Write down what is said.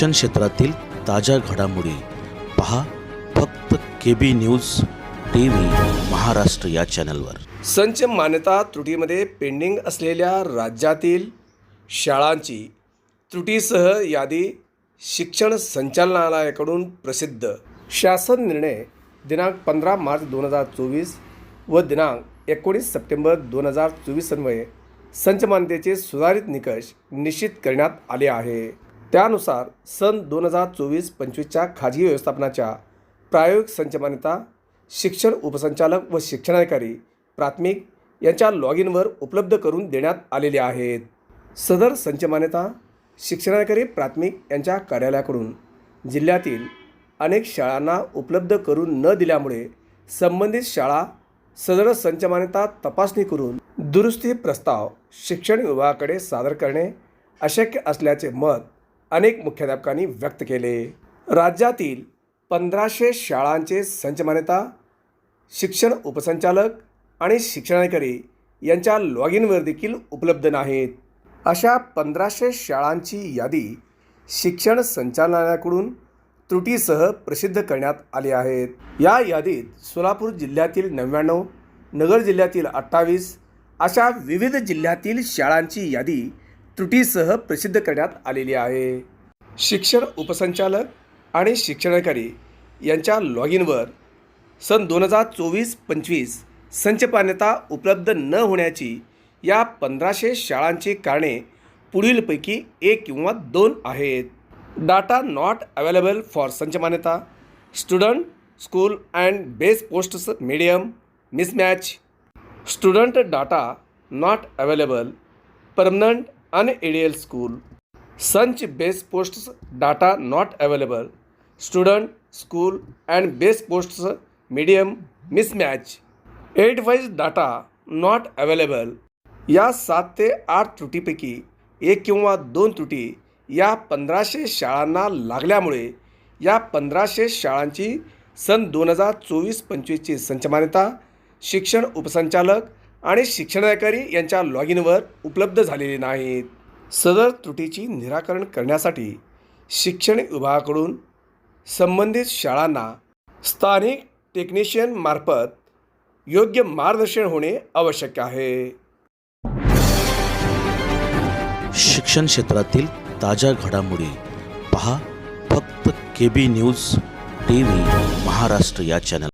शिक्षण क्षेत्रातील ताज्या घडामोडी पहा फक्त K B news T V Maharashtra या चॅनलवर. संच मान्यता त्रुटीमध्ये पेंडिंग असलेल्या राज्यातील शाळांची त्रुटीसह यादी शिक्षण संचालनालयाकडून प्रसिद्ध. शासन निर्णय दिनांक पंधरा मार्च दोन हजार चोवीस व दिनांक एकोणीस सप्टेंबर दोन हजार चोवीस अन्वये संच मान्यतेचे सुधारित निकष निश्चित करण्यात आले आहे. त्यानुसार सन दोन हजार चोवीस पंचवीसच्या खाजगी व्यवस्थापनाच्या प्रायोगिक संचमान्यता शिक्षण उपसंचालक व शिक्षणाधिकारी प्राथमिक यांच्या लॉग इनवर उपलब्ध करून देण्यात आलेले आहेत. सदर संचमान्यता शिक्षणाधिकारी प्राथमिक यांच्या कार्यालयाकडून जिल्ह्यातील अनेक शाळांना उपलब्ध करून न दिल्यामुळे संबंधित शाळा सदर संचमान्यता तपासणी करून दुरुस्ती प्रस्ताव शिक्षण विभागाकडे सादर करणे अशक्य असल्याचे मत अनेक मुख्याध्यापकांनी व्यक्त केले. राज्यातील पंधराशे शाळांचे संच मान्यता शिक्षण उपसंचालक आणि शिक्षणाधिकारी यांच्या लॉग इनवर देखील उपलब्ध नाहीत. अशा पंधराशे शाळांची यादी शिक्षण संचालनालयाकडून त्रुटीसह प्रसिद्ध करण्यात आली आहेत. या यादीत सोलापूर जिल्ह्यातील नव्याण्णव नगर जिल्ह्यातील अठ्ठावीस अशा विविध जिल्ह्यातील शाळांची यादी त्रुटीसह प्रसिद्ध करण्यात आलेली आहे. शिक्षण उपसंचालक आणि शिक्षणाधिकारी यांच्या लॉग इनवर सन दोन हजार चोवीस पंचवीस संच मान्यता उपलब्ध न होण्याची या पंधराशे शाळांची कारणे पुढीलपैकी एक किंवा दोन आहेत. डाटा नॉट अवेलेबल फॉर संच मान्यता student school and base posts medium mismatch. Student data not available permanent unaided school संच base posts data not available student school and base posts medium mismatch eight wise data not available या सात ते आठ त्रुटीपैकी एक किंवा दोन त्रुटी या पंधराशे शाळांना लागल्यामुळे या पंधराशे शाळांची सन दोन हजार चोवीस पंचवीसची संचमान्यता शिक्षण उपसंचालक आणि शिक्षणाधिकारी यांच्या लॉग इनवर उपलब्ध झालेले नाहीत. सदर त्रुटीची निराकरण करण्यासाठी शिक्षण विभागाकडून संबंधित शाळांना स्थानिक टेक्निशियन मार्फत योग्य मार्गदर्शन होणे आवश्यक आहे. शिक्षण क्षेत्रातील ताज्या घडामोडी पहा फक्त K B news T V Maharashtra या चॅनल